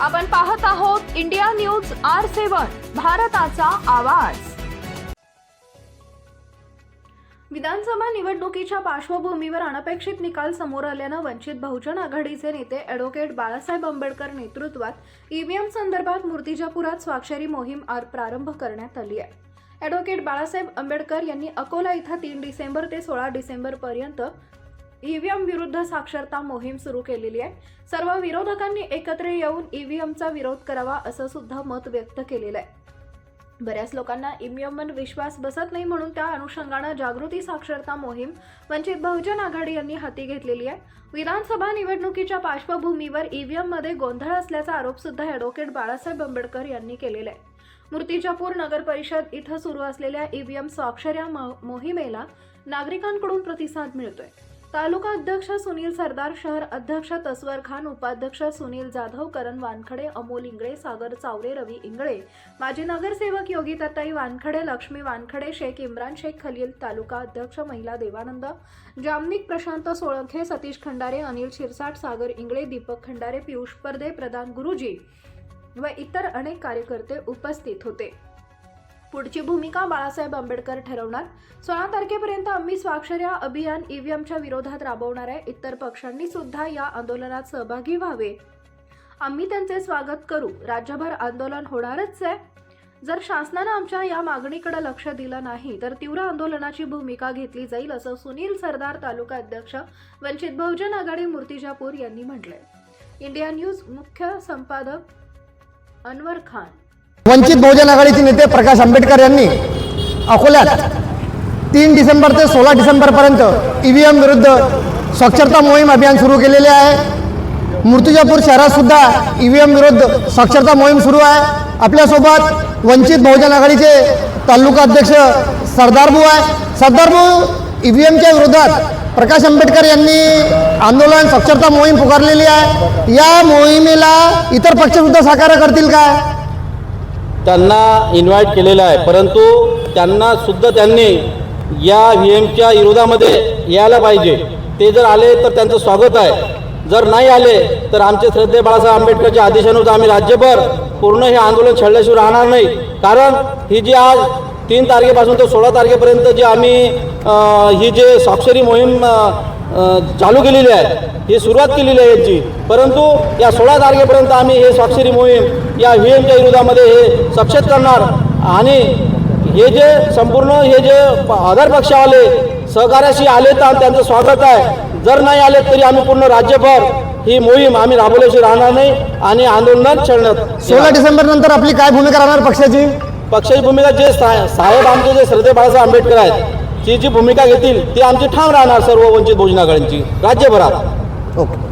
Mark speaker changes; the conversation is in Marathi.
Speaker 1: आपण पाहत आहोत इंडिया न्यूज आर सेवन भारताचा आवाज. विधानसभा निवडणुकीच्या पार्श्वभूमीवर अनपेक्षित निकाल समोर आल्यानं वंचित बहुजन आघाडीचे नेते अॅडव्होकेट बाळासाहेब आंबेडकर नेतृत्वात ईव्हीएम संदर्भात मूर्तिजापुरात स्वाक्षरी मोहीम आर प्रारंभ करण्यात आली आहे. अॅडव्होकेट बाळासाहेब आंबेडकर यांनी अकोला इथं तीन डिसेंबर ते सोळा डिसेंबर पर्यंत ईव्हीएम विरुद्ध साक्षरता मोहीम सुरू केलेली आहे. सर्व विरोधकांनी एकत्र येऊन ईव्हीएमचा विरोध करावा असं सुद्धा मत व्यक्त केलेलं आहे. बऱ्याच लोकांना ईव्हीएमवर विश्वास बसत नाही म्हणून त्या अनुषंगानं जागृती साक्षरता मोहीम वंचित बहुजन आघाडी यांनी हाती घेतलेली आहे. विधानसभा निवडणुकीच्या पार्श्वभूमीवर ईव्हीएममध्ये गोंधळ असल्याचा आरोप सुद्धा ॲडव्होकेट बाळासाहेब आंबेडकर यांनी केलेला आहे. मूर्तिजापूर नगर परिषद इथं सुरू असलेल्या ईव्हीएम स्वाक्षर्या मो- मोहिमेला नागरिकांकडून प्रतिसाद मिळतोय. तालुका अध्यक्ष सुनील सरदार शहर अध्यक्ष तस्वर खान उपाध्यक्ष सुनील जाधव करण वानखडे अमोल इंगळे सागर चावरे रवी इंगळे माजी नगरसेवक योगी दत्ताई वानखडे लक्ष्मी वानखडे शेख इम्रान शेख खलील तालुका अध्यक्ष महिला देवानंद जामनिक प्रशांत सोळंखे सतीश खंडारे अनिल शिरसाट सागर इंगळे दीपक खंडारे पियुष परदे प्रधान गुरुजी व इतर अनेक कार्यकर्ते उपस्थित होते. पुढची भूमिका बाळासाहेब आंबेडकर ठरवणार. सोळा तारखेपर्यंत आम्ही स्वाक्षऱ्या अभियान ईव्हीएमच्या विरोधात राबवणार आहे. इतर पक्षांनी सुद्धा या आंदोलनात सहभागी व्हावे. आम्ही त्यांचे स्वागत करू. राज्यभर आंदोलन होणारच आहे. जर शासनानं आमच्या या मागणीकडे लक्ष दिलं नाही तर तीव्र आंदोलनाची भूमिका घेतली जाईल असं सुनील सरदार तालुका अध्यक्ष वंचित बहुजन आघाडी मूर्तिजापूर यांनी म्हटलंय. इंडिया न्यूज मुख्य संपादक अनवर खान.
Speaker 2: वंचित बहुजन आघाडीचे नेते प्रकाश आंबेडकर यांनी अकोल्यात तीन डिसेंबर ते सोळा डिसेंबरपर्यंत ई व्ही एम विरुद्ध साक्षरता मोहीम अभियान सुरू केलेले आहे. मूर्तिजापूर शहरातसुद्धा ई व्ही एम विरुद्ध साक्षरता मोहीम सुरू आहे. आपल्यासोबत वंचित बहुजन आघाडीचे तालुका अध्यक्ष सरदारभू आहे. सरदारभाऊ ई व्ही एमच्या विरोधात प्रकाश आंबेडकर यांनी आंदोलन साक्षरता मोहीम पुकारलेली आहे. या मोहिमेला इतर पक्षसुद्धा साकार करतील काय
Speaker 3: त्यांना इन्व्हाइट केलेलं आहे. परंतु त्यांनासुद्धा त्यांनी या व्ही एमच्या विरोधामध्ये यायला पाहिजे. ते जर आले तर त्यांचं स्वागत आहे. जर नाही आले तर आमचे श्रद्धे बाळासाहेब आंबेडकरच्या आदेशानुसार आम्ही राज्यभर पूर्ण हे आंदोलन छळल्याशिवाय राहणार नाही. कारण ही जी आज तीन तारखेपासून ते सोळा तारखेपर्यंत जे आम्ही ही जे स्वाक्षरी मोहीम चालू केलेली आहे. ही सुरुवात केलेली आहे याची. परंतु या सोळा तारखेपर्यंत आम्ही हे स्वाक्षरी मोहीम या व्ही एमच्या विरोधामध्ये हे सक्षत करणार. आणि हे जे संपूर्ण हे जे आधार पक्षावाले सहकार्याशी आले तर त्यांचं स्वागत आहे. जर नाही आले तरी आम्ही पूर्ण राज्यभर ही मोहीम आम्ही राबवल्याशिवाय राहणार नाही आणि आंदोलन छेडण्यात
Speaker 2: सोळा डिसेंबर नंतर आपली काय भूमिका राहणार पक्षाची?
Speaker 3: पक्षाची भूमिका जे साहेब आमचे जे श्रद्धे बाळासाहेब आंबेडकर आहेत ती जी भूमिका घेतील ती आमची ठाम राहणार सर्व वंचित बहुजन आघाडींची राज्यभरात.
Speaker 2: ओके.